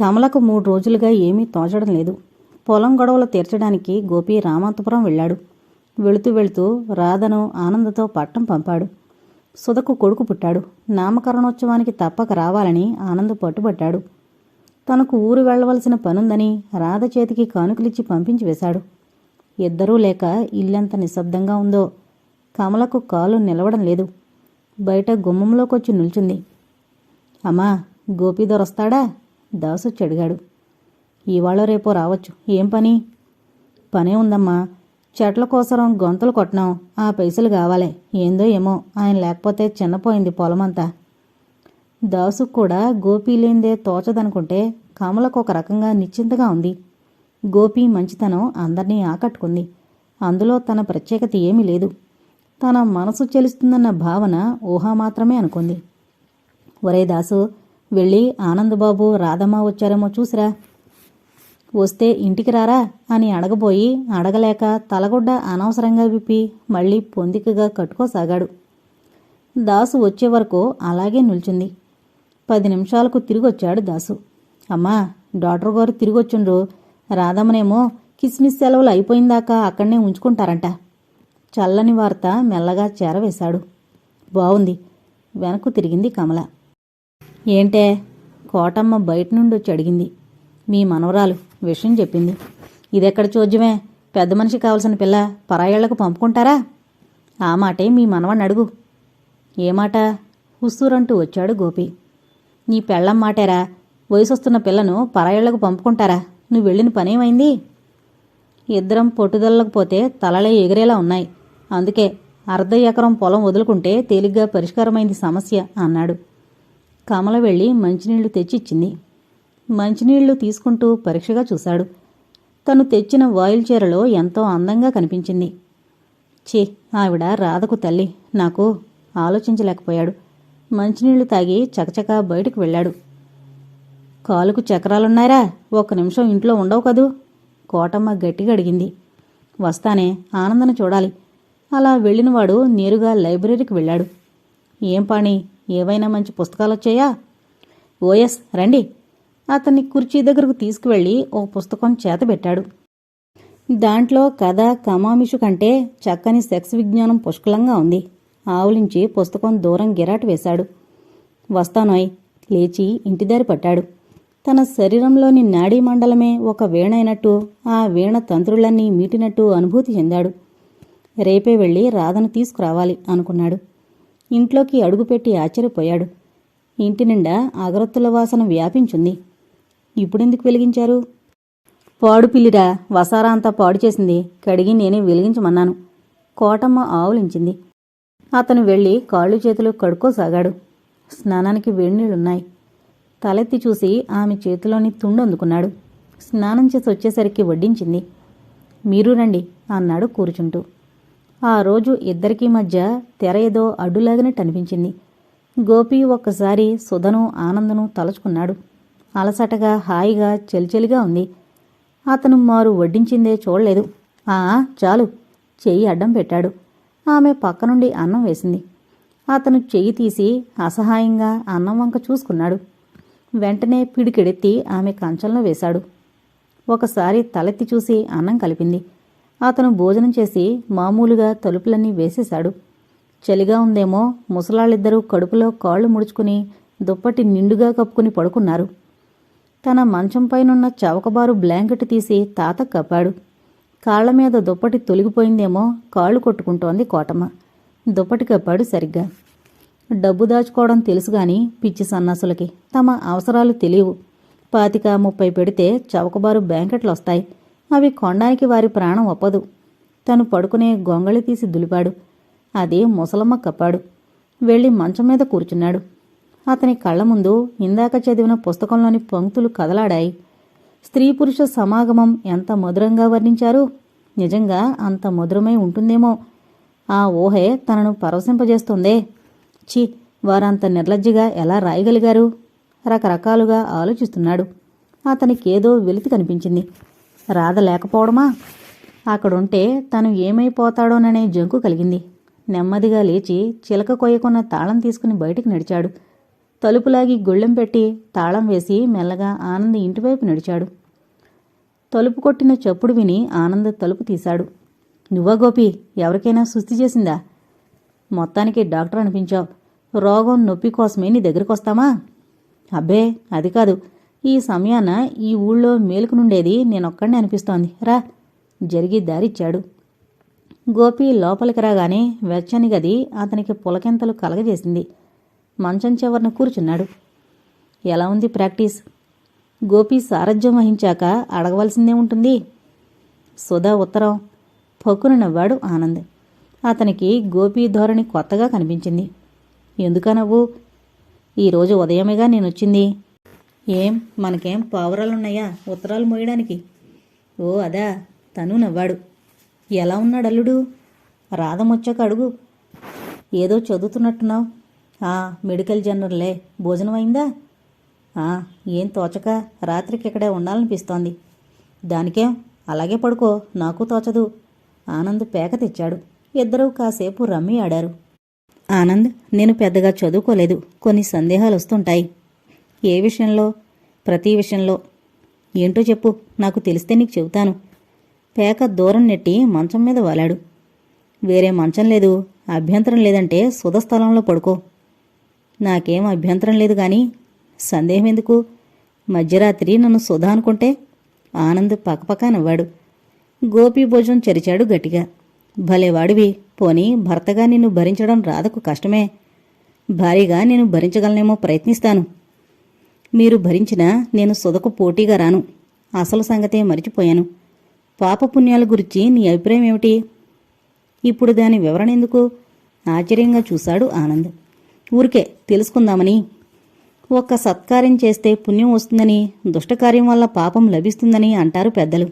కమలకు మూడు రోజులుగా ఏమీ తోచడం లేదు. పొలం గొడవలు తీర్చడానికి గోపి రామంతపురం వెళ్ళాడు. వెళుతూ వెళుతూ రాధను ఆనందతో పట్టం పంపాడు. సుధకు కొడుకు పుట్టాడు. నామకరణోత్సవానికి తప్పక రావాలని ఆనంద్ పట్టుబట్టాడు. తనకు ఊరు వెళ్ళవలసిన పనుందని రాధ చేతికి కానుకలిచ్చి పంపించి వేశాడు. ఇద్దరూ లేక ఇల్లెంత నిశ్శబ్దంగా ఉందో కమలకు కాలు నిలవడం లేదు. బయట గుమ్మంలోకొచ్చి నిల్చుంది. అమ్మా గోపీదొరొస్తాడా దాసొచ్చి అడిగాడు ఇవాళ రేపో రావచ్చు. ఏం పని? పనే ఉందమ్మా. చెట్ల కోసరం గొంతులు కొట్టినాం. ఆ పైసలు కావాలి. ఏందో ఏమో. ఆయన లేకపోతే చిన్నపోయింది పొలమంతా. దాసు కూడా గోపి లేందే తోచదనుకుంటే కమలకు ఒక రకంగా నిశ్చింతగా ఉంది. గోపి మంచితనం అందర్నీ ఆకట్టుకుంది. అందులో తన ప్రత్యేకత ఏమీ లేదు. తన మనసు చెలుస్తుందన్న భావన ఊహ మాత్రమే అనుకుంది. ఒరే దాసు వెళ్ళి ఆనందబాబు రాధమ్మ వచ్చారేమో చూసిరా. వస్తే ఇంటికి రారా అని అడగబోయి అడగలేక తలగుడ్డ అనవసరంగా విప్పి మళ్ళీ పొందికగా కట్టుకోసాగాడు. దాసు వచ్చే వరకు అలాగే నిల్చుంది. పది నిమిషాలకు తిరిగొచ్చాడు దాసు. అమ్మా డాక్టర్ గారు తిరిగొచ్చుండ్రు. రాధమ్మనేమో కిస్మిస్ సెలవులు అయిపోయిందాకా అక్కడనే ఉంచుకుంటారంట. చల్లని వార్త మెల్లగా చేరవేశాడు. బావుంది. వెనక్కు తిరిగింది కమల. ఏంటే? కోటమ్మ బయట నుండి వచ్చి అడిగింది. మీ మనవరాలు విషయం చెప్పింది. ఇదెక్కడ చోద్యమే? పెద్ద మనిషి కావలసిన పిల్ల పరాయేళ్ళకు పంపుకుంటారా? ఆ మాటే మీ మనవణ్ణి అడుగు. ఏ మాట? హుస్సూరంటూ వచ్చాడు గోపి. నీ పెళ్ళం మాటేరా? వయసొస్తున్న పిల్లను పరాయేళ్ళకు పంపుకుంటారా? నువ్వు వెళ్ళిన పనేమైంది? ఇద్దరం పొట్టుదల్లకపోతే పోతే తలలే ఎగిరేలా ఉన్నాయి. అందుకే అర్ధ ఎకరం పొలం వదులుకుంటే తేలిగ్గా పరిష్కారమైంది సమస్య అన్నాడు. కమల వెళ్ళి మంచినీళ్ళు తెచ్చిచ్చింది. మంచినీళ్ళు తీసుకుంటూ పరీక్షగా చూశాడు. తను తెచ్చిన వాయిల్ చీరలో ఎంతో అందంగా కనిపించింది. ఛీ ఆవిడ రాధకు తల్లి. నాకు ఆలోచించలేకపోయాడు. మంచినీళ్ళు తాగి చకచకా బయటకు వెళ్ళాడు. కాలుకు చక్రాలున్నారా ఒక్క నిమిషం ఇంట్లో ఉండవు కదూ? కోటమ్మ గట్టిగా అడిగింది. వస్తానే ఆనందను చూడాలి. అలా వెళ్ళినవాడు నేరుగా లైబ్రరీకి వెళ్ళాడు. ఏం పాణి ఏవైనా మంచి పుస్తకాలు వచ్చాయా? ఓఎస్ రండి. అతన్ని కుర్చీ దగ్గరకు తీసుకువెళ్ళి ఓ పుస్తకం చేతబెట్టాడు దాంట్లో కథ కమామిషు కంటే చక్కని సెక్స్ విజ్ఞానం పుష్కలంగా ఉంది. ఆవులించి పుస్తకం దూరం గిరాటు వేశాడు. వస్తానోయ్ లేచి ఇంటిదారి పట్టాడు. తన శరీరంలోని నాడీ మండలమే ఒక వీణైనట్టు ఆ వీణ తంత్రులన్నీ మీటినట్టు అనుభూతి చెందాడు. రేపే వెళ్ళి రాధను తీసుకురావాలి అనుకున్నాడు. ఇంట్లోకి అడుగుపెట్టి ఆశ్చర్యపోయాడు. ఇంటి నిండా అగరత్తుల వాసన వ్యాపించుంది. ఇప్పుడెందుకు వెలిగించారు? పాడు పిల్లిరా వసారా అంతా పాడు చేసింది. కడిగి నేనే వెలిగించమన్నాను. కోటమ్మ ఆవులించింది. అతను వెళ్ళి కాళ్ళు చేతులు కడుక్కోసాగాడు. స్నానానికి వేడినీళ్ళున్నాయి తలెత్తి చూసి ఆమె చేతిలోని తుండందుకున్నాడు స్నానం చేసి వచ్చేసరికి వడ్డించింది. మీరు రండి అన్నాడు కూర్చుంటూ. ఆ రోజు ఇద్దరికీ మధ్య తెర ఏదో అడ్డులాగినట్టు అనిపించింది. గోపి ఒక్కసారి సుధను ఆనందను తలుచుకున్నాడు. అలసటగా హాయిగా చెలిచెలిగా ఉంది. అతను మారు వడ్డించిందే చూడలేదు. ఆ చాలు చెయ్యి అడ్డం పెట్టాడు. ఆమె పక్క నుండి అన్నం వేసింది. అతను చెయ్యి తీసి అసహాయంగా అన్నం వంక చూసుకున్నాడు. వెంటనే పిడికెడెత్తి ఆమె కంచంలో వేశాడు. ఒకసారి తలెత్తి చూసి అన్నం కలిపింది. అతను భోజనం చేసి మామూలుగా తలుపులన్నీ వేసేశాడు. చలిగా ఉందేమో ముసలాళ్ళిద్దరూ కడుపులో కాళ్ళు ముడుచుకుని దుప్పటి నిండుగా కప్పుకుని పడుకున్నారు. తన మంచంపైనున్న చవకబారు బ్లాంకెట్ తీసి తాత కప్పాడు. కాళ్ళ మీద దుప్పటి తొలగిపోయిందేమో కాళ్ళు కొట్టుకుంటోంది కోటమ్మ. దుప్పటి కప్పాడు సరిగ్గా. డబ్బు దాచుకోవడం తెలుసుగాని పిచ్చి సన్నాసులకి తమ అవసరాలు తెలియవు. పాతిక ముప్పై పెడితే చవకబారు బ్యాంకెట్లు వస్తాయి. అవి కొనడానికి వారి ప్రాణం ఒప్పదు. తను పడుకునే గొంగళి తీసి దులిపాడు. అది ముసలమ్మ కప్పాడు. వెళ్ళి మంచం మీద కూర్చున్నాడు. అతని కళ్ళ ముందు ఇందాక చదివిన పుస్తకంలోని పంక్తులు కదలాడాయి. స్త్రీ పురుష సమాగమం ఎంత మధురంగా వర్ణించారు. నిజంగా అంత మధురమై ఉంటుందేమో. ఆ ఊహే తనను పరవశింపజేస్తుందే. ఛీ వారంత నిర్లజ్జగా ఎలా రాయగలిగారు? రకరకాలుగా ఆలోచిస్తున్నాడు. అతనికేదో వెలితి కనిపించింది. రాధ లేకపోవడమా? అక్కడుంటే తను ఏమైపోతాడోననే జంకు కలిగింది. నెమ్మదిగా లేచి చిలక కొయ్యకున్న తాళం తీసుకుని బయటికి నడిచాడు. తలుపులాగి గుళ్ళెం పెట్టి తాళం వేసి మెల్లగా ఆనంద్ ఇంటివైపు నడిచాడు. తలుపు కొట్టిన చప్పుడు విని ఆనంద్ తలుపు తీశాడు. నువ్వా గోపి? ఎవరికైనా సుస్థి చేసిందా? మొత్తానికి డాక్టర్ అనిపించావు. రోగం నొప్పి కోసమే నీ దగ్గరికొస్తామా? అబ్బే అది కాదు. ఈ సమయాన ఈ ఊళ్ళో మేలుకునుండేది నేనొక్కడిని అనిపిస్తోంది. రా జరిగి దారిచ్చాడు గోపి లోపలికి రాగానే వెచ్చని గది అతనికి పులకెంతలు కలగజేసింది. మంచం చివరన కూర్చున్నాడు. ఎలా ఉంది ప్రాక్టీస్? గోపి సారథ్యం వహించాక అడగవలసిందే ఉంటుంది. సుధా ఉత్తరం పక్కున నవ్వాడు ఆనంద్. అతనికి గోపి ధోరణి కొత్తగా కనిపించింది. ఎందుకా నవ్వు? ఈరోజు ఉదయమేగా నేనొచ్చింది. ఏం? మనకేం పావురాలున్నాయా? ఉత్తరాలు మోయడానికి. ఓ అదా. తను నవ్వాడు. ఎలా ఉన్నాడు అల్లుడు? రాధమొచ్చాక అడుగు. ఏదో చదువుతున్నట్టున్నావు. ఆ మెడికల్ జర్నల్లే. భోజనం అయిందా? ఆ ఏం తోచక రాత్రికి ఇక్కడే ఉండాలనిపిస్తోంది. దానికేం? అలాగే పడుకో. నాకు తోచదు. ఆనంద్ పేక తెచ్చాడు. ఇద్దరూ కాసేపు రమ్మి ఆడారు. ఆనంద్ నేను పెద్దగా చదువుకోలేదు. కొన్ని సందేహాలు వస్తుంటాయి ఏ విషయంలో? ప్రతి విషయంలో. ఏంటో చెప్పు. నాకు తెలిస్తే నీకు చెబుతాను. పేక దూరం నెట్టి మంచం మీద వాలాడు. వేరే మంచం లేదు. అభ్యంతరం లేదంటే సుధ స్థలంలో పడుకో. నాకేం అభ్యంతరం లేదు కానీ సందేహం ఎందుకు? మధ్యరాత్రి నన్ను సుధా అనుకుంటే ఆనంద్ పక్కపక్క నవ్వాడు. గోపి భోజనం చరిచాడు గట్టిగా. భలేవాడివి. పోని భర్తగా నిన్ను భరించడం రాధకు కష్టమే. భారీగా నేను భరించగలనేమో ప్రయత్నిస్తాను. మీరు భరించినా నేను సుధకు పోటీగా రాను. అసలు సంగతే మరిచిపోయాను. పాపపుణ్యాల గురించి నీ అభిప్రాయం ఏమిటి? ఇప్పుడు దాని వివరణ ఎందుకు? ఆశ్చర్యంగా చూశాడు ఆనంద్. ఊరికే తెలుసుకుందామని. ఒక్క సత్కార్యం చేస్తే పుణ్యం వస్తుందని దుష్టకార్యం వల్ల పాపం లభిస్తుందని అంటారు పెద్దలు.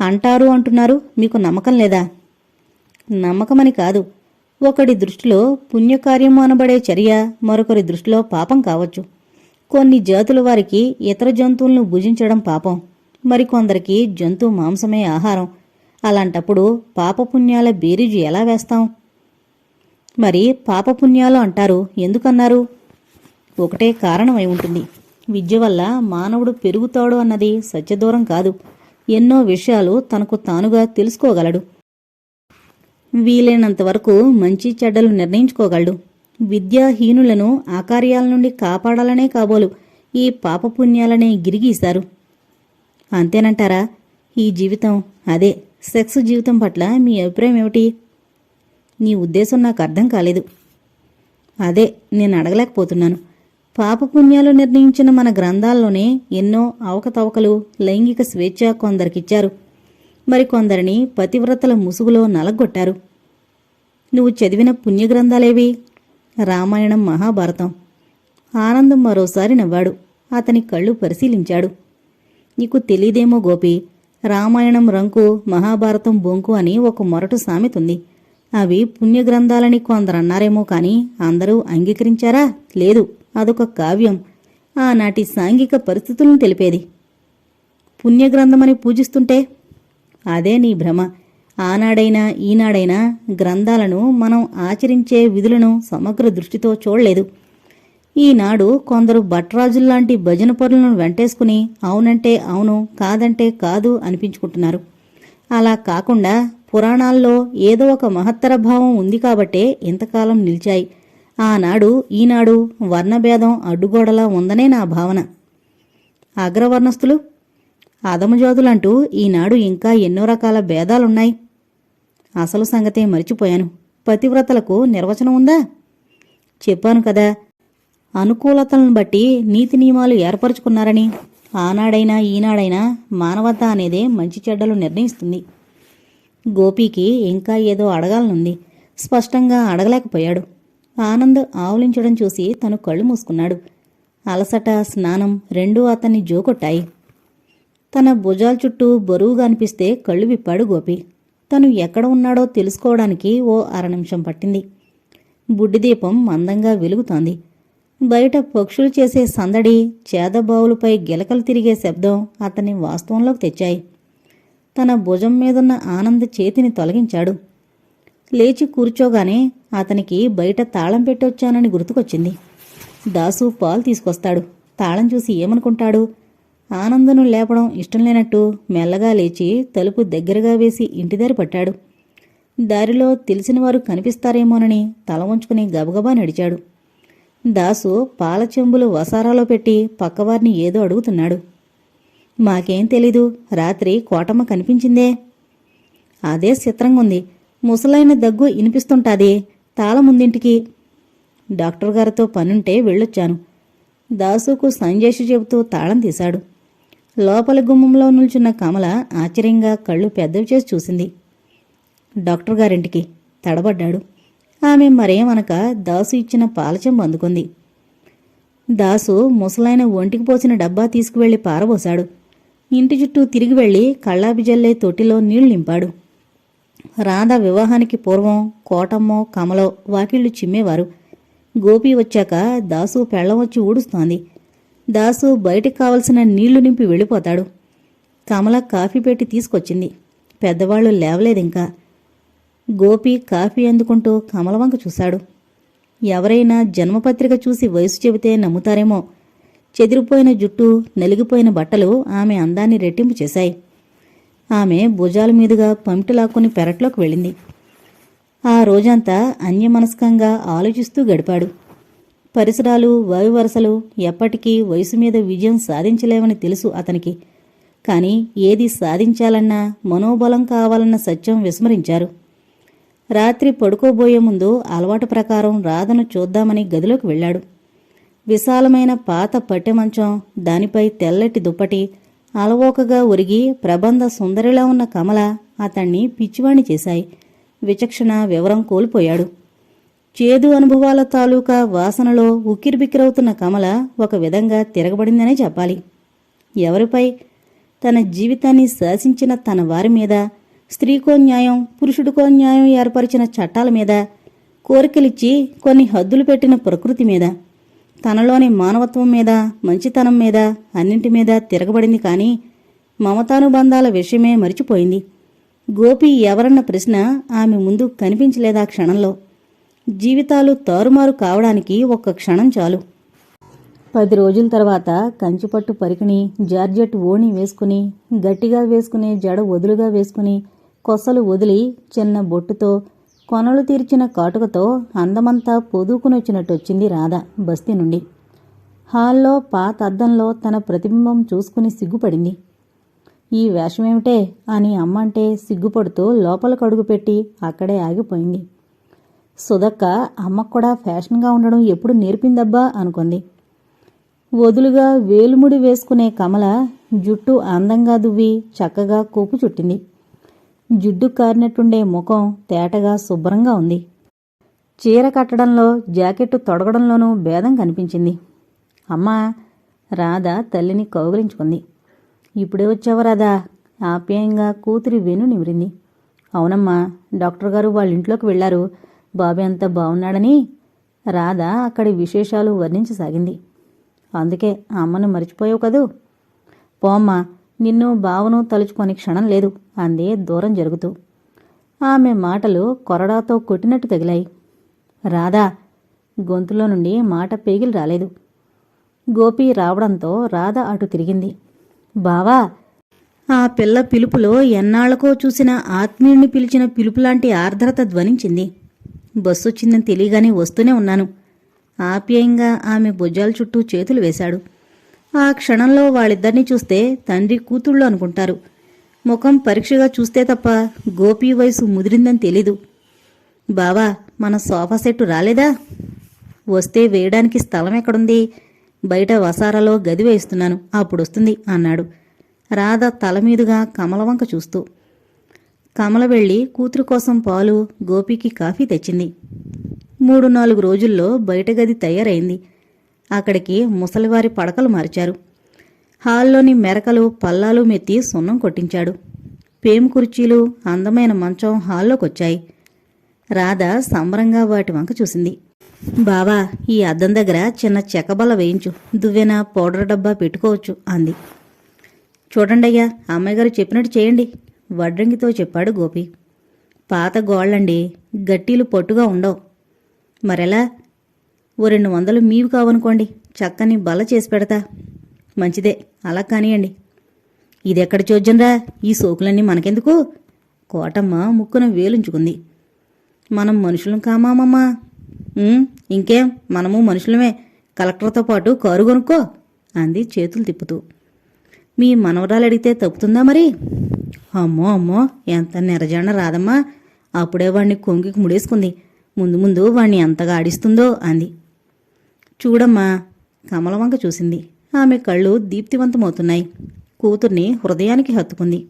అంటారు అంటున్నారు మీకు నమ్మకం లేదా? నమ్మకమని కాదు. ఒకడి దృష్టిలో పుణ్యకార్యము అనబడే చర్య మరొకరి దృష్టిలో పాపం కావచ్చు. కొన్ని జాతుల వారికి ఇతర జంతువులను భుజించడం పాపం. మరికొందరికి జంతు మాంసమే ఆహారం. అలాంటప్పుడు పాపపుణ్యాల బేరీజు ఎలా వేస్తాం? మరి పాపపుణ్యాలు అంటారు ఎందుకన్నారు? ఒకటే కారణమై ఉంటుంది. విద్య వల్ల మానవుడు పెరుగుతాడు అన్నది సత్యదూరం కాదు. ఎన్నో విషయాలు తనకు తానుగా తెలుసుకోగలడు. వీలైనంత వరకు మంచి చెడ్డలు నిర్ణయించుకోగలడు. విద్యాహీనులను ఆకార్యాల నుండి కాపాడాలనే కాబోలు ఈ పాపపుణ్యాలనే గిరిగీశారు. అంతేనంటారా? ఈ జీవితం అదే సెక్స్ జీవితం పట్ల మీ అభిప్రాయం ఏమిటి? నీ ఉద్దేశం నాకు అర్థం కాలేదు. అదే నేను అడగలేకపోతున్నాను. పాపపుణ్యాలు నిర్ణయించిన మన గ్రంథాల్లోనే ఎన్నో అవకతవకలు లైంగిక స్వేచ్ఛ కొందరికిచ్చారు. మరికొందరిని పతివ్రతల ముసుగులో నలగొట్టారు. నువ్వు చదివిన పుణ్యగ్రంథాలేవి? రామాయణం మహాభారతం. ఆనందం మరోసారి నవ్వాడు. అతని కళ్ళు పరిశీలించాడు. నీకు తెలీదేమో గోపి రామాయణం రంకు మహాభారతం బొంకు అని ఒక మొరటు సామెతుంది. అవి పుణ్యగ్రంథాలని కొందరన్నారేమో కాని అందరూ అంగీకరించారా? లేదు. అదొక కావ్యం. ఆనాటి సాంఘిక పరిస్థితులను తెలిపేది. పుణ్యగ్రంథమని పూజిస్తుంటే? అదే నీ భ్రమ. ఆనాడైనా ఈనాడైనా గ్రంథాలను మనం ఆచరించే విధులను సమగ్ర దృష్టితో చూడలేదు. ఈనాడు కొందరు భట్రాజుల్లాంటి భజన పరులను వెంటేసుకుని అవునంటే అవును కాదంటే కాదు అనిపించుకుంటున్నారు. అలా కాకుండా పురాణాల్లో ఏదో ఒక మహత్తర భావం ఉంది కాబట్టే ఇంతకాలం నిలిచాయి. ఆనాడు ఈనాడు వర్ణభేదం అడ్డుగోడలా ఉందనే నా భావన. అగ్రవర్ణస్థులు అదమజాతులంటూ ఈనాడు ఇంకా ఎన్నో రకాల భేదాలున్నాయి. అసలు సంగతే మరిచిపోయాను. పతివ్రతలకు నిర్వచనం ఉందా? చెప్పాను కదా అనుకూలతలను బట్టి నీతి నియమాలు ఏర్పరచుకున్నారని. ఆనాడైనా ఈనాడైనా మానవత అనేదే మంచి చెడ్డలు నిర్ణయిస్తుంది. గోపీకి ఇంకా ఏదో అడగాలనుంది. స్పష్టంగా అడగలేకపోయాడు. ఆనంద్ ఆవులించడం చూసి తను కళ్ళు మూసుకున్నాడు. అలసట స్నానం రెండూ అతన్ని జోకొట్టాయి. తన భుజాల చుట్టూ బరువుగా అనిపిస్తే కళ్ళు విప్పాడు గోపి. తను ఎక్కడ ఉన్నాడో తెలుసుకోవడానికి ఓ అర నిమిషం పట్టింది బుడ్డిదీపం మందంగా వెలుగుతోంది. బయట పక్షులు చేసే సందడి చేదబావులపై గిలకలు తిరిగే శబ్దం అతన్ని వాస్తవంలోకి తెచ్చాయి. తన భుజం మీదున్న ఆనంద్ చేతిని తొలగించాడు. లేచి కూర్చోగానే అతనికి బయట తాళం పెట్టొచ్చానని గుర్తుకొచ్చింది. దాసు పాలు తీసుకొస్తాడు. తాళం చూసి ఏమనుకుంటాడు? ఆనందను లేపడం ఇష్టం లేనట్టు మెల్లగా లేచి తలుపు దగ్గరగా వేసి ఇంటిదారి పట్టాడు. దారిలో తెలిసినవారు కనిపిస్తారేమోనని తల ఉంచుకుని గబగబా నడిచాడు. దాసు పాల చెంబులు వసారాలో పెట్టి పక్కవారిని ఏదో అడుగుతున్నాడు. మాకేం తెలీదు రాత్రి కోటమ్మ కనిపించిందే. అదే చిత్రంగా ఉంది. ముసలైన దగ్గు ఇనిపిస్తుంటాది తాళముందింటికి డాక్టర్ గారితో పనుంటే వెళ్ళొచ్చాను. దాసుకు సంజేషి చెబుతూ తాళం తీశాడు. లోపల గుమ్మంలో నిల్చున్న కమల ఆశ్చర్యంగా కళ్ళు పెద్దవి చేసి చూసింది. డాక్టర్ గారింటికి తడబడ్డాడు. ఆమె మరేమనక దాసు ఇచ్చిన పాలచెంబు అందుకుంది. దాసు ముసలైన ఒంటికి పోసిన డబ్బా తీసుకువెళ్ళి పారబోశాడు. ఇంటి చుట్టూ తిరిగి వెళ్ళి కళ్ళాపి జల్లే తొట్టిలో నీళ్ళు నింపాడు. రాధ వివాహానికి పూర్వం కోటమ్మో కమలో వాకిళ్ళు చిమ్మేవారు. గోపి వచ్చాక దాసు పెళ్ళం వచ్చి ఊడుస్తోంది. దాసు బయటికి కావలసిన నీళ్ళు నింపి వెళ్ళిపోతాడు. కమల కాఫీ పెట్టి తీసుకొచ్చింది. పెద్దవాళ్ళు లేవలేదింకా. గోపి కాఫీ అందుకుంటూ కమల వంక చూశాడు. ఎవరైనా జన్మపత్రిక చూసి వయసు చెబితే నమ్ముతారేమో. చెదిరిపోయిన జుట్టు నలిగిపోయిన బట్టలు ఆమె అందాన్ని రెట్టింపు చేశాయి. ఆమె భుజాల మీదుగా పంపిటిలాక్కుని పెరట్లోకి వెళ్ళింది. ఆ రోజంతా అన్యమనస్కంగా ఆలోచిస్తూ గడిపాడు. పరిసరాలు వాయువరసలు ఎప్పటికీ వయసు మీద విజయం సాధించలేవని తెలుసు అతనికి. కాని ఏది సాధించాలన్నా మనోబలం కావాలన్న సత్యం విస్మరించారు. రాత్రి పడుకోబోయే ముందు అలవాటు ప్రకారం రాధను చూద్దామని గదిలోకి వెళ్ళాడు. విశాలమైన పాత పట్టె మంచం దానిపై తెల్లటి దుప్పటి అలవోకగా ఒరిగి ప్రబంధ సుందరిలా ఉన్న కమల అతణ్ణి పిచ్చివాణి చేశాయి. విచక్షణ వివరం కోల్పోయాడు. చేదు అనుభవాల తాలూకా వాసనలో ఉక్కిరిబిక్కిరవుతున్న కమల ఒక విధంగా తిరగబడిందనే చెప్పాలి. ఎవరిపై? తన జీవితాన్ని శాసించిన తన వారి మీద స్త్రీకో న్యాయం పురుషుడికో న్యాయం ఏర్పరిచిన చట్టాల మీద కోరికలిచ్చి కొన్ని హద్దులు పెట్టిన ప్రకృతి మీద తనలోని మానవత్వం మీద మంచితనం మీద అన్నింటి మీద తిరగబడింది కానీ మమతానుబంధాల విషయమే మరిచిపోయింది. గోపి ఎవరన్న ప్రశ్న ఆమె ముందు కనిపించలేదా క్షణంలో? జీవితాలు తారుమారు కావడానికి ఒక్క క్షణం చాలు. పది రోజుల తర్వాత కంచిపట్టు పరికిణి జార్జెట్ ఓణి వేసుకుని గట్టిగా వేసుకునే జడ వదులుగా వేసుకుని కొసలు వదిలి చిన్న బొట్టుతో కొనలు తీర్చిన కాటుకతో అందమంతా పొదుకునొచ్చినట్టొచ్చింది రాధ బస్తీ నుండి. హాల్లో పాత అద్దంలో తన ప్రతిబింబం చూసుకుని సిగ్గుపడింది. ఈ వేషమేమిటే అని అమ్మంటే సిగ్గుపడుతూ లోపలకు అడుగుపెట్టి అక్కడే ఆగిపోయింది. సుధక్క అమ్మకు కూడా ఫ్యాషన్గా ఉండడం ఎప్పుడు నేర్పిందబ్బా అనుకుంది. వదులుగా వేలుముడి వేసుకునే కమల జుట్టు అందంగా దువ్వి చక్కగా కూపు చుట్టింది. జిడ్డు కారినట్టుండే ముఖం తేటగా శుభ్రంగా ఉంది. చీర కట్టడంలో జాకెట్టు తొడగడంలోనూ భేదం కనిపించింది. అమ్మా రాధ తల్లిని కౌగిలించుకుంది. ఇప్పుడే వచ్చావు రాధా ఆప్యాయంగా కూతురి వెను నిమిరింది. అవునమ్మా డాక్టర్ గారు వాళ్ళ ఇంట్లోకి వెళ్ళారు బాబు అంత బాగున్నాడని రాధ అక్కడి విశేషాలు వర్ణించసాగింది. అందుకే అమ్మను మర్చిపోయావు కదూ? పోమ్మ నిన్ను బావను తలుచుకొని క్షణం లేదు అంది దూరం జరుగుతూ. ఆమె మాటలు కొరడాతో కొట్టినట్టు తగిలాయి. రాధా గొంతులో నుండి మాట పేగిలి రాలేదు. గోపి రావడంతో రాధ అటు తిరిగింది. బావా ఆ పిల్ల పిలుపులో ఎన్నాళ్ళకో చూసిన ఆత్మీయుణ్ణి పిలిచిన పిలుపులాంటి ఆర్ద్రత ధ్వనించింది. బస్సు వచ్చిందని తెలియగానే వస్తూనే ఉన్నాను. ఆప్యాయంగా ఆమె భుజాల చుట్టూ చేతులు వేశాడు. ఆ క్షణంలో వాళ్ళిద్దరినీ చూస్తే తండ్రి కూతుళ్ళు అనుకుంటారు. ముఖం పరీక్షగా చూస్తే తప్ప గోపి వయసు ముదిరిందని తెలీదు. బావా మన సోఫా సెట్టు రాలేదా? వస్తే వేయడానికి స్థలం ఎక్కడుంది? బయట వసారాలో గది వేస్తున్నాను అప్పుడొస్తుంది అన్నాడు. రాధ తల మీదుగా కమలవంక చూస్తూ. కమల వెళ్ళి కూతురు కోసం పాలు గోపికి కాఫీ తెచ్చింది. మూడు నాలుగు రోజుల్లో బయట గది తయారైంది. అక్కడికి ముసలివారి పడకలు మార్చారు. హాల్లోని మెరకలు పల్లాలు మెత్తి సున్నం కొట్టించాడు. పేము కుర్చీలు అందమైన మంచం హాల్లోకొచ్చాయి. రాధ సంబరంగా వాటి వంక చూసింది. బావా ఈ అద్దం దగ్గర చిన్న చెక్కబల్ల వేయించు. దువ్వెన పౌడర్ డబ్బా పెట్టుకోవచ్చు అంది. చూడండయ్యా అమ్మాయి గారు చెప్పినట్టు చేయండి. వడ్రంగితో చెప్పాడు గోపి. పాత గోళ్ళండి గట్టీలు పొట్టుగా ఉండవు. మరెలా? ఓ రెండు వందలు మీవి కావనుకోండి చక్కని బల చేసి పెడతా. మంచిదే అలా కానియండి. ఇదెక్కడ చూద్యంరా? ఈ సోకులన్నీ మనకెందుకు? కోటమ్మ ముక్కున వేలుంచుకుంది. మనం మనుషులం కామామమ్మా. ఇంకేం? మనము మనుషులమే. కలెక్టర్తో పాటు కారు కొనుక్కో అంది చేతులు తిప్పుతూ. మీ మనవరాలు అడిగితే తప్పుతుందా మరి? అమ్మో అమ్మో ఎంత నిరజాన రాదమ్మా. అప్పుడే వాణ్ణి కొంగికి ముడేసుకుంది. ముందు ముందు వాణ్ణి ఎంతగా ఆడిస్తుందో అంది. చూడమ్మా కమలవంక చూసింది. ఆమె కళ్ళు దీప్తివంతమవుతున్నాయి. కూతుర్ని హృదయానికి హత్తుకుంది.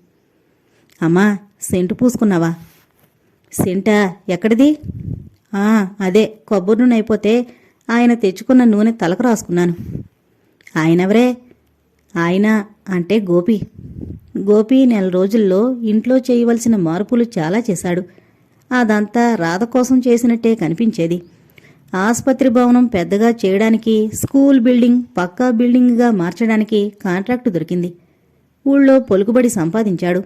అమ్మా సెంటు పూసుకున్నావా? సెంటా ఎక్కడిది? ఆ, అదే కొబ్బరి నూనె అయిపోతే ఆయన తెచ్చుకున్న నూనె తలకు రాసుకున్నాను. ఆయనెవరే ఆయన అంటే గోపి. గోపి నెల రోజుల్లో ఇంట్లో చేయవలసిన మార్పులు చాలా చేశాడు. అదంతా రాధ కోసం చేసినట్టే కనిపించేది. ఆసుపత్రి భవనం పెద్దగా చేయడానికి స్కూల్ బిల్డింగ్ పక్కా బిల్డింగ్గా మార్చడానికి కాంట్రాక్టు దొరికింది. ఊళ్ళో పొలుకుబడి సంపాదించాడు.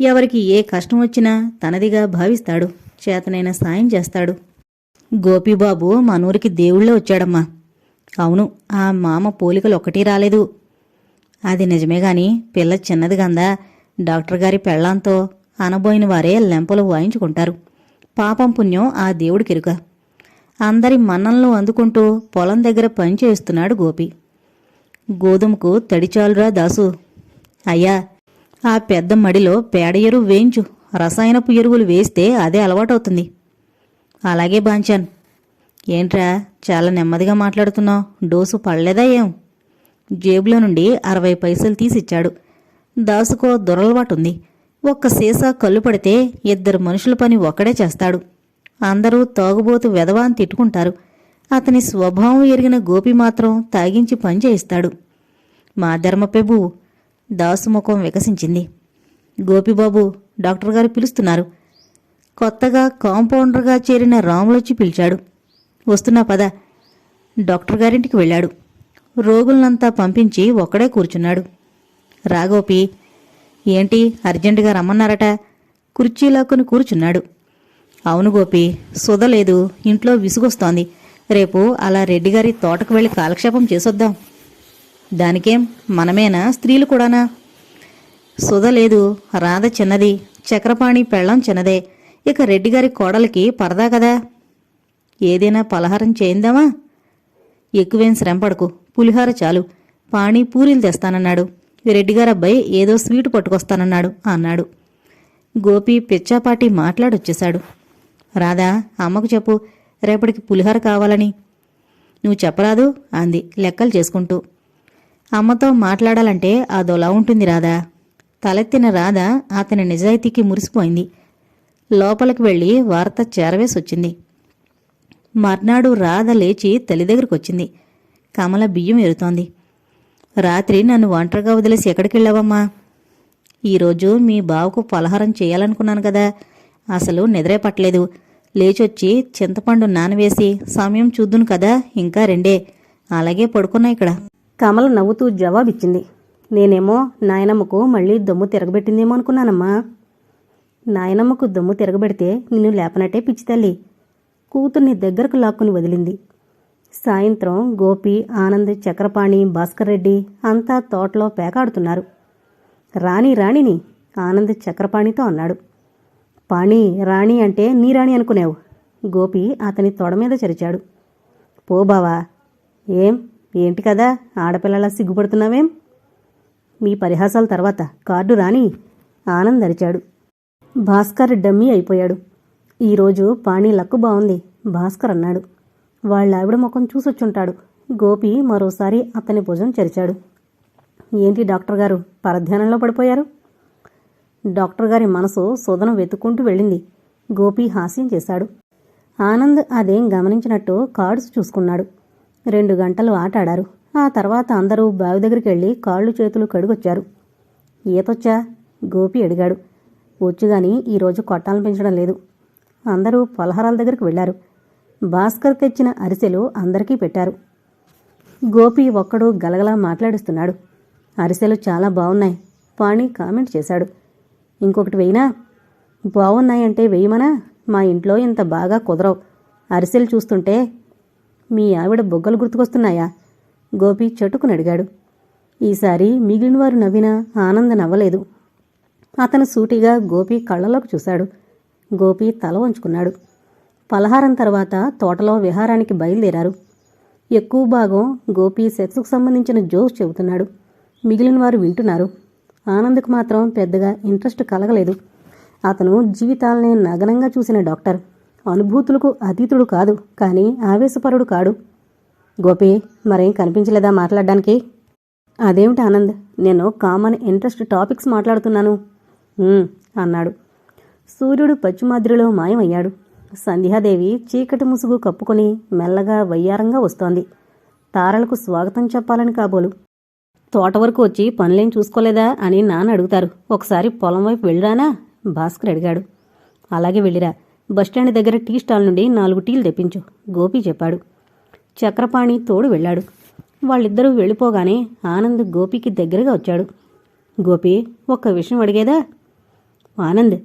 ఎవరికి ఏ కష్టం వచ్చినా తనదిగా భావిస్తాడు. చేతనైన సాయం చేస్తాడు. గోపీబాబు మనూరికి దేవుళ్ళే వచ్చాడమ్మా. అవును ఆ మామ పోలికలు ఒకటి రాలేదు. అది నిజమే గాని పిల్ల చిన్నది గందా. డాక్టర్ గారి పెళ్ళాంతో అనబోయిన వారే లెంపలు వాయించుకుంటారు. పాపం పుణ్యం ఆ దేవుడికిరుక అందరి మన్నలను అందుకుంటూ పొలం దగ్గర పని చేస్తున్నాడు గోపి. గోధుమకు తడిచాలురా దాసు. అయ్యా ఆ పెద్ద మడిలో పేడ ఎరువు వేయించు. రసాయనపు ఎరువులు వేస్తే అదే అలవాటవుతుంది. అలాగే బాంచాన్. ఏంట్రా చాలా నెమ్మదిగా మాట్లాడుతున్నావు. డోసు పడలేదా ఏం? జేబులో నుండి అరవై పైసలు తీసిచ్చాడు. దాసుకో దొరలవాటుంది. ఒక్క సీసా కళ్ళు పడితే ఇద్దరు మనుషుల పని ఒక్కడే చేస్తాడు. అందరూ తాగుబోతు వెధవా అని తిట్టుకుంటారు. అతని స్వభావం ఎరిగిన గోపి మాత్రం తాగించి పని చేయిస్తాడు. మా ధర్మపెబు దాసు ముఖం వికసించింది. గోపిబాబు డాక్టర్ గారు పిలుస్తున్నారు. కొత్తగా కాంపౌండర్గా చేరిన రాములొచ్చి పిలిచాడు. వస్తున్నా పద. డాక్టర్ గారింటికి వెళ్ళాడు. రోగులనంతా పంపించి ఒక్కడే కూర్చున్నాడు. రాగోపి ఏంటి అర్జెంటుగా రమ్మన్నారట? కుర్చీలాక్కుని కూర్చున్నాడు. అవును గోపి సుధలేదు ఇంట్లో విసుగొస్తోంది. రేపు అలా రెడ్డిగారి తోటకు వెళ్ళి కాలక్షేపం చేసొద్దాం. దానికేం మనమేనా స్త్రీలు కూడానా? సుధ లేదు రాధ చిన్నది చక్రపాణి పెళ్ళం చిన్నదే. ఇక రెడ్డిగారి కోడలికి పరదా కదా? ఏదైనా పలహారం చేయిందామా? ఎక్కువేం శ్రమపడకు. పులిహార చాలు. పాణి పూరీలు తెస్తానన్నాడు. రెడ్డిగారు అబ్బాయి ఏదో స్వీటు పట్టుకొస్తానన్నాడు అన్నాడు. గోపి పిచ్చాపాటి మాట్లాడొచ్చేశాడు. రాధా అమ్మకు చెప్పు. రేపటికి పులిహార కావాలని. నువ్వు చెప్పరాదు అంది లెక్కలు చేసుకుంటూ. అమ్మతో మాట్లాడాలంటే అదోలా ఉంటుంది రాధా. తలెత్తిన రాధ అతని నిజాయితీకి మురిసిపోయింది. లోపలికి వెళ్ళి వార్త చేరవేసొచ్చింది. మర్నాడు రాధ లేచి తల్లి దగ్గరకొచ్చింది. కమల బియ్యం ఎరుతోంది రాత్రి నన్ను ఒంటరిగా వదిలేసి ఎక్కడికెళ్ళావమ్మా? ఈరోజు మీ బావకు పలహారం చేయాలనుకున్నాను కదా. అసలు నిద్రే పట్టలేదు లేచొచ్చి చింతపండు నానవేసి సమయం చూద్దును కదా ఇంకా రెండే. అలాగే పడుకున్నా ఇక్కడ. కమల నవ్వుతూ జవాబిచ్చింది. నేనేమో నాయనమ్మకు మళ్ళీ దమ్ము తిరగబెట్టిందేమో అనుకున్నానమ్మా. నాయనమ్మకు దమ్ము తిరగబెడితే నిన్ను లేపనట్టే పిచ్చి తల్లి. కూతుర్ని దగ్గరకు లాక్కుని వదిలింది. సాయంత్రం గోపి ఆనంద్ చక్రపాణి భాస్కర్ రెడ్డి అంతా తోటలో పేకాడుతున్నారు. రాణి రాణిని ఆనంద్ చక్రపాణితో అన్నాడు. పాణి రాణి అంటే నీ రాణి అనుకునేవు. గోపి అతని తొడ మీద చరిచాడు. పో బావా. ఏం? ఏంటి కదా? ఆడపిల్లలా సిగ్గుపడుతున్నావేం? మీ పరిహాసాల తర్వాత కార్డు రాని ఆనంద్ అరిచాడు. భాస్కర్ డమ్మీ అయిపోయాడు. ఈరోజు పాణి లక్కు బాగుంది భాస్కర్ అన్నాడు. వాళ్ళ ఆవిడ ముఖం చూసొచ్చుంటాడు. గోపి మరోసారి అతని భుజం చరిచాడు. ఏంటి డాక్టర్ గారు పరధ్యానంలో పడిపోయారు? డాక్టర్ గారి మనసు సుధను వెతుక్కుంటూ వెళ్ళింది. గోపి హాస్యం చేశాడు. ఆనంద్ అదేం గమనించినట్టు కార్డ్స్ చూసుకున్నాడు. రెండు గంటలు ఆటాడారు. ఆ తర్వాత అందరూ బావి దగ్గరికి వెళ్ళి కాళ్ళు చేతులు కడుగొచ్చారు. ఈతొచ్చా గోపి అడిగాడు. వచ్చుగాని ఈరోజు కొట్టాలనిపించడం లేదు. అందరూ పలహారాల దగ్గరికి వెళ్ళారు. భాస్కర్ తెచ్చిన అరిసెలు అందరికీ పెట్టారు. గోపి ఒక్కడు గలగలా మాట్లాడిస్తున్నాడు. అరిసెలు చాలా బాగున్నాయి పాణి కామెంట్ చేశాడు. ఇంకొకటి వెయ్యినా బాగున్నాయంటే వెయ్యమనా మా ఇంట్లో ఇంత బాగా కుదరవు. అరిసెలు చూస్తుంటే మీ ఆవిడ బొగ్గలు గుర్తుకొస్తున్నాయా? గోపి చటుకుని అడిగాడు. ఈసారి మిగిలినవారు నవ్వినా ఆనంద నవ్వలేదు. అతను సూటిగా గోపి కళ్ళలోకి చూశాడు. గోపి తల వంచుకున్నాడు. పలహారం తర్వాత తోటలో విహారానికి బయలుదేరారు. ఎక్కువ భాగం గోపి సెక్స్కు సంబంధించిన జోక్స్ చెబుతున్నాడు. మిగిలిన వారు వింటున్నారు. ఆనంద్కు మాత్రం పెద్దగా ఇంట్రెస్ట్ కలగలేదు. అతను జీవితాలనే నగనంగా చూసిన డాక్టర్. అనుభూతులకు అతీతుడు కాదు కానీ ఆవేశపరుడు కాడు. గోపి మరేం కనిపించలేదా మాట్లాడడానికి? అదేమిటి ఆనంద్ నేను కామన్ ఇంట్రెస్ట్ టాపిక్స్ మాట్లాడుతున్నాను. అన్నాడు. సూర్యుడు పశ్చిమాద్రిలో మాయమయ్యాడు. సంధ్యాదేవి చీకటి ముసుగు కప్పుకొని మెల్లగా వయ్యారంగా వస్తోంది. తారలకు స్వాగతం చెప్పాలని కాబోలు. తోట వరకు వచ్చి పనులేం చూసుకోలేదా అని నాన్న అడుగుతారు. ఒకసారి పొలం వైపు వెళ్ళిరానా? భాస్కర్ అడిగాడు. అలాగే వెళ్ళిరా. బస్టాండ్ దగ్గర టీ స్టాల్ నుండి నాలుగు టీలు తెప్పించు గోపి చెప్పాడు. చక్రపాణి తోడు వెళ్ళాడు. వాళ్ళిద్దరూ వెళ్ళిపోగానే ఆనంద్ గోపికి దగ్గరగా వచ్చాడు. గోపి ఒక్క విషయం అడిగేదా? ఆనంద్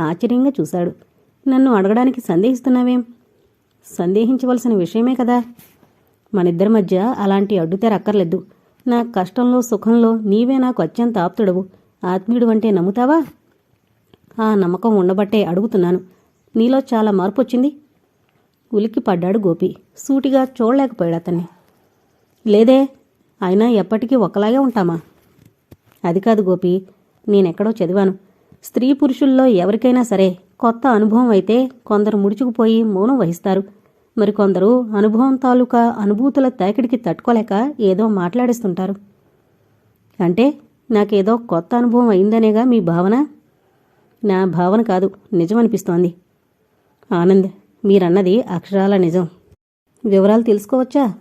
ఆశ్చర్యంగా చూశాడు. నన్ను అడగడానికి సందేహిస్తున్నావేం? సందేహించవలసిన విషయమే కదా. మనిద్దరి మధ్య అలాంటి అడ్డుతేర అక్కర్లేదు. నా కష్టంలో సుఖంలో నీవే నాకు అత్యంత ఆప్తుడవు. ఆత్మీయుడు అంటే నమ్ముతావా? ఆ నమ్మకం ఉండబట్టే అడుగుతున్నాను. నీలో చాలా మార్పు వచ్చింది ఉలిక్కి పడ్డాడు గోపి. సూటిగా చూడలేకపోయాడు అతన్ని. లేదే అయినా ఎప్పటికీ ఒకలాగే ఉంటామా? అది కాదు గోపి నేనెక్కడో చదివాను. స్త్రీ పురుషుల్లో ఎవరికైనా సరే కొత్త అనుభవం అయితే కొందరు ముడుచుకుపోయి మౌనం వహిస్తారు. మరికొందరు అనుభవం తాలూకా అనుభూతుల తాకిడికి తట్టుకోలేక ఏదో మాట్లాడేస్తుంటారు. అంటే నాకేదో కొత్త అనుభవం అయిందనేగా మీ భావన? నా భావన కాదు నిజమనిపిస్తోంది. ఆనంద్ మీరన్నది అక్షరాల నిజం. వివరాలు తెలుసుకోవచ్చా?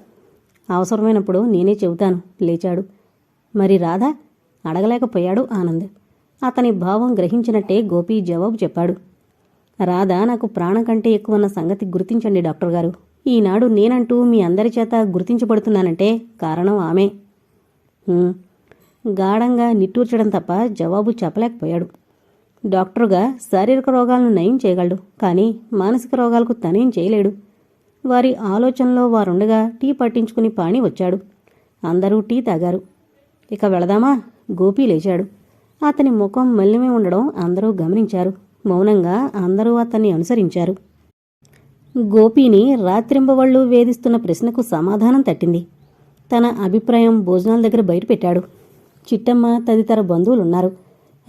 అవసరమైనప్పుడు నేనే చెబుతాను లేచాడు. మరి రాధా? అడగలేకపోయాడు ఆనంద్. అతని భావం గ్రహించినట్టే గోపి జవాబు చెప్పాడు. రాధా నాకు ప్రాణం కంటే ఎక్కువన్న సంగతి గుర్తించండి డాక్టర్ గారు. ఈనాడు నేనంటూ మీ అందరి చేత గుర్తించబడుతున్నానంటే కారణం ఆమె. గాఢంగా నిట్టూర్చడం తప్ప జవాబు చెప్పలేకపోయాడు. డాక్టరుగా శారీరక రోగాలను నయం చేయగలడు కానీ మానసిక రోగాలకు తనేం చేయలేడు. వారి ఆలోచనలో వారుండగా టీ పట్టించుకుని పాణి వచ్చాడు. అందరూ టీ తాగారు. ఇక వెళదామా? గోపి లేచాడు. అతని ముఖం మల్లిమే ఉండడం అందరూ గమనించారు. మౌనంగా అందరూ అతన్ని అనుసరించారు. గోపీని రాత్రింబవళ్ళు వేధిస్తున్న ప్రశ్నకు సమాధానం తట్టింది. తన అభిప్రాయం భోజనాల దగ్గర బయటపెట్టాడు. చిట్టమ్మ తదితర బంధువులున్నారు.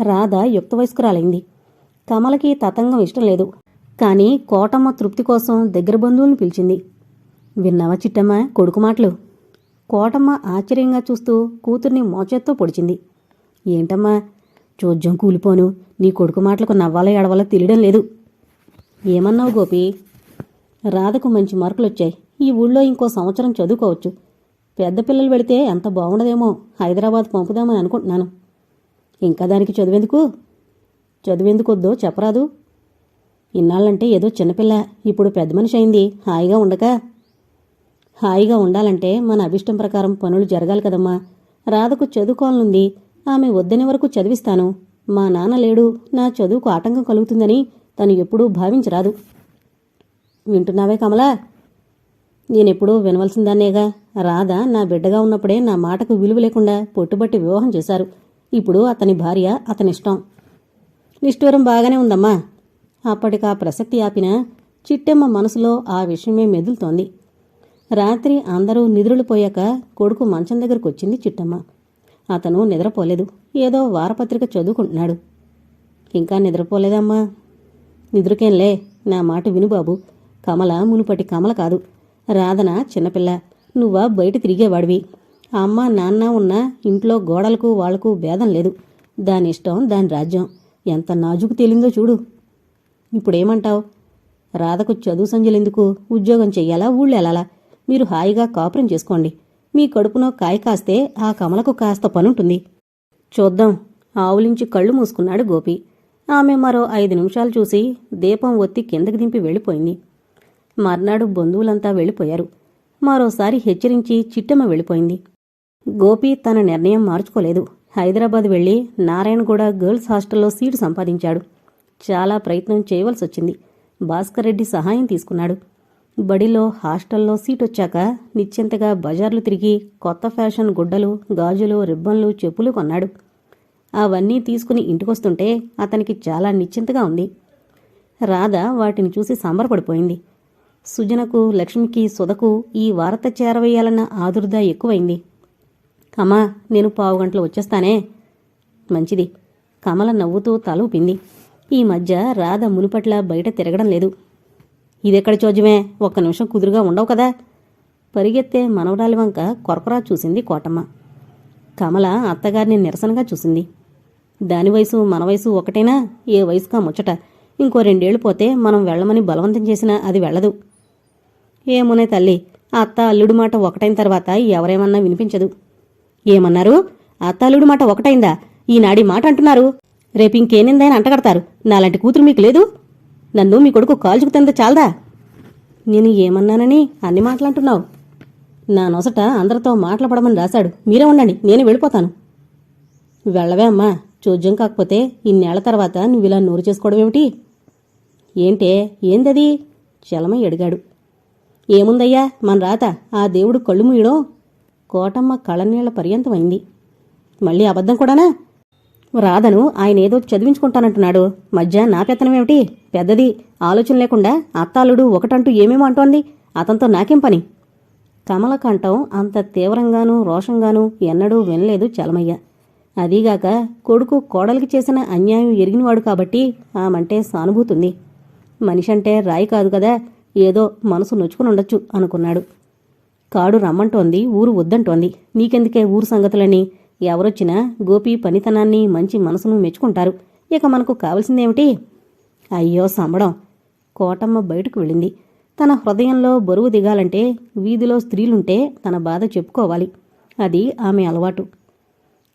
రాధ యుక్తవయస్కురాలైంది. కమలకి తతంగం ఇష్టం లేదు. కానీ కోటమ్మ తృప్తి కోసం దగ్గర బంధువులను పిలిచింది. విన్నావా చిట్టమ్మ కొడుకు మాటలు? కోటమ్మ ఆశ్చర్యంగా చూస్తూ కూతుర్ని మోచేత్తో పొడిచింది. ఏంటమ్మా? చోద్యం కూలిపోను. నీ కొడుకు మాటలకు నవ్వాలో ఎడవాలో తెలియడం లేదు. ఏమన్నావు గోపి? రాధకు మంచి మార్కులు వచ్చాయి ఈ ఊళ్ళో ఇంకో సంవత్సరం చదువుకోవచ్చు. పెద్ద పిల్లలు వెళితే ఎంత బాగుండదేమో హైదరాబాద్ పంపుదామని అనుకుంటున్నాను. ఇంకా దానికి చదివేందుకు? చదివేందుకొద్దో చెప్పరాదు. ఇన్నాళ్ళంటే ఏదో చిన్నపిల్ల. ఇప్పుడు పెద్ద మనిషి అయింది. హాయిగా ఉండక. హాయిగా ఉండాలంటే మన అభిష్టం ప్రకారం పనులు జరగాలి కదమ్మా. రాధకు చదువుకోవాలనుంది. ఆమె వద్దని వరకు చదివిస్తాను. మా నాన్న లేడు. నా చదువుకు ఆటంకం కలుగుతుందని తను ఎప్పుడూ భావించరాదు. వింటున్నావే కమలా? నేనెప్పుడూ వినవలసిందాన్నేగా. రాధా నా బిడ్డగా ఉన్నప్పుడే నా మాటకు విలువ లేకుండా పొట్టుబట్టి వివాహం చేశారు. ఇప్పుడు అతని భార్య అతనిష్టం. నిష్ఠూరం బాగానే ఉందమ్మా. అప్పటికా ప్రసక్తి ఆపిన చిట్టెమ్మ మనసులో ఆ విషయమే మెదులుతోంది. రాత్రి అందరూ నిద్రలు పోయాక కొడుకు మంచం దగ్గరకు వచ్చింది చిట్టమ్మ. అతను నిద్రపోలేదు. ఏదో వారపత్రిక చదువుకుంటున్నాడు. ఇంకా నిద్రపోలేదమ్మా. నిద్రకేంలే నా మాట విను బాబు. కమల మునుపటి కమల కాదు. రాధన చిన్నపిల్ల నువ్వా బయట తిరిగేవాడివి. అమ్మ నాన్న ఉన్న ఇంట్లో గోడలకు వాళ్ళకు భేదం లేదు. దాని ఇష్టం దాని రాజ్యం. ఎంత నాజుకు తేలిందో చూడు. ఇప్పుడేమంటావు? రాధకు చదువు సంజలెందుకు ఉద్యోగం చెయ్యాలా? ఊళ్ళెలాలా మీరు హాయిగా కాపురం చేసుకోండి. మీ కడుపునో కాయ కాస్తే ఆ కమలకు కాస్త పనుంటుంది. చూద్దాం. ఆవులించి కళ్ళు మూసుకున్నాడు గోపి. ఆమె మరో ఐదు నిమిషాలు చూసి దీపం ఒత్తి కిందకి దింపి వెళ్ళిపోయింది. మర్నాడు బంధువులంతా వెళ్ళిపోయారు. మరోసారి హెచ్చరించి చిట్టమ్మ వెళ్ళిపోయింది. గోపి తన నిర్ణయం మార్చుకోలేదు. హైదరాబాద్ వెళ్ళి నారాయణగూడ గర్ల్స్ హాస్టల్లో సీటు సంపాదించాడు. చాలా ప్రయత్నం చేయవలసి వచ్చింది భాస్కర్ రెడ్డి సహాయం తీసుకున్నాడు. బడిలో హాస్టల్లో సీట్ వచ్చాక నిశ్చింతగా బజార్లు తిరిగి కొత్త ఫ్యాషన్ గుడ్డలు గాజులు రిబ్బన్లు చెప్పులు కొన్నాడు. అవన్నీ తీసుకుని ఇంటికొస్తుంటే అతనికి చాలా నిశ్చింతగా ఉంది. రాధ వాటిని చూసి సంబరపడిపోయింది. సుజనకు లక్ష్మికి సుధకు ఈ వార్త చేరవేయాలన్న ఆదుర్ద ఎక్కువైంది. అమ్మా నేను పావు గంటలో వచ్చేస్తానే. మంచిది. కమల నవ్వుతూ తలూపింది. ఈ మధ్య రాధ మునుపట్ల బయట తిరగడం లేదు. ఇదెక్కడ చోజమే? ఒక్క నిమిషం కుదురుగా ఉండవు కదా? పరిగెత్తే మనవరాలి వంక కొరకొరా చూసింది కోటమ్మ. కమల అత్తగారిని నిరసనగా చూసింది. దాని వయసు మన వయసు ఒకటేనా? ఏ వయసుగా ముచ్చట? ఇంకో రెండేళ్ళు పోతే మనం వెళ్ళమని బలవంతం చేసినా అది వెళ్ళదు. ఏమునే తల్లి అత్త అల్లుడు మాట ఒకటైన తర్వాత ఎవరేమన్నా వినిపించదు. ఏమన్నారు? అత్త అల్లుడు మాట ఒకటైందా? ఈనాడి మాట అంటున్నారు. రేపు ఇంకేనిందైనా అంటగడతారు. నాలాంటి కూతురు మీకు లేదు? నన్ను మీ కొడుకు కాల్చుకు తింద చాలదా? నేను ఏమన్నానని అన్ని మాటలంటున్నావు. నా నొసట అందరితో మాట్లాడమని రాశాడు. మీరే ఉండండి నేను వెళ్ళిపోతాను. వెళ్ళవే అమ్మా చోద్యం కాకపోతే ఇన్నేళ్ళ తర్వాత నువ్వు ఇలా నోరు చేసుకోవడం ఏమిటి? ఏంటే ఏందది? చలమయ్య అడిగాడు. ఏముందయ్యా మన రాత ఆ దేవుడు కళ్ళు మూయడం? కోటమ్మ కళ్ళనీళ్ళ పర్యంతమైంది. మళ్ళీ అబద్ధం కూడానా? రాధను ఆయన ఏదో చదివించుకుంటానంటున్నాడు. మధ్య నా పెత్తనమేమిటి పెద్దది ఆలోచన లేకుండా అత్తాలుడు ఒకటంటూ ఏమేమో అంటోంది. అతనితో నాకేం పని? కమల కంఠం అంత తీవ్రంగానూ రోషంగానూ ఎన్నడూ వినలేదు చలమయ్య. అదీగాక కొడుకు కోడలికి చేసిన అన్యాయం ఎరిగినవాడు కాబట్టి ఆమంటే సానుభూతుంది. మనిషంటే రాయి కాదు కదా ఏదో మనసు నొచ్చుకుని ఉండొచ్చు అనుకున్నాడు. కాడు రమ్మంటోంది ఊరు వద్దంటోంది. నీకెందుకే ఊరు సంగతులని? ఎవరొచ్చినా గోపి పనితనాన్ని మంచి మనసును మెచ్చుకుంటారు. ఇక మనకు కావలసిందేమిటి? అయ్యో సంబడం! కోటమ్మ బయటకు వెళ్ళింది. తన హృదయంలో బరువు దిగాలంటే వీధిలో స్త్రీలుంటే తన బాధ చెప్పుకోవాలి. అది ఆమె అలవాటు.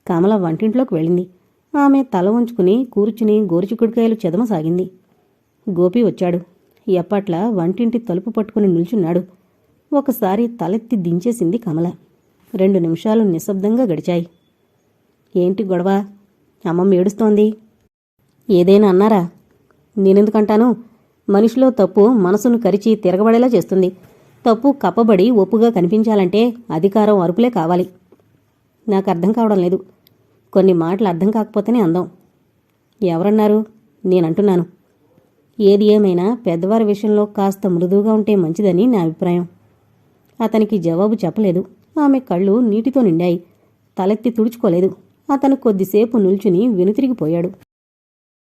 కమల వంటింట్లోకి వెళ్ళింది. ఆమె తల ఉంచుకుని కూర్చుని గోరుచిక్కుడుకాయలు చెదమసాగింది. గోపి వచ్చాడు. ఎప్పట్ల వంటింటి తలుపు పట్టుకుని నిల్చున్నాడు. ఒకసారి తలెత్తి దించేసింది కమల. రెండు నిమిషాలు నిశ్శబ్దంగా గడిచాయి. ఏంటి గొడవ? అమ్మమ్మ ఏడుస్తోంది. ఏదైనా అన్నారా? నేనెందుకంటాను? మనిషిలో తప్పు మనసును కరిచి తిరగబడేలా చేస్తుంది. తప్పు కప్పబడి ఒప్పుగా కనిపించాలంటే అధికారం అరుపులే కావాలి. నాకు అర్థం కావడం లేదు. కొన్ని మాటలు అర్థం కాకపోతేనే అందం. ఎవరన్నారు? నేనంటున్నాను. ఏది ఏమైనా పెద్దవారి విషయంలో కాస్త మృదువుగా ఉంటే మంచిదని నా అభిప్రాయం. అతనికి జవాబు చెప్పలేదు. ఆమె కళ్ళు నీటితో నిండాయి. తలెత్తి తుడుచుకోలేదు. అతను కొద్దిసేపు నిల్చుని వెనుతిరిగిపోయాడు.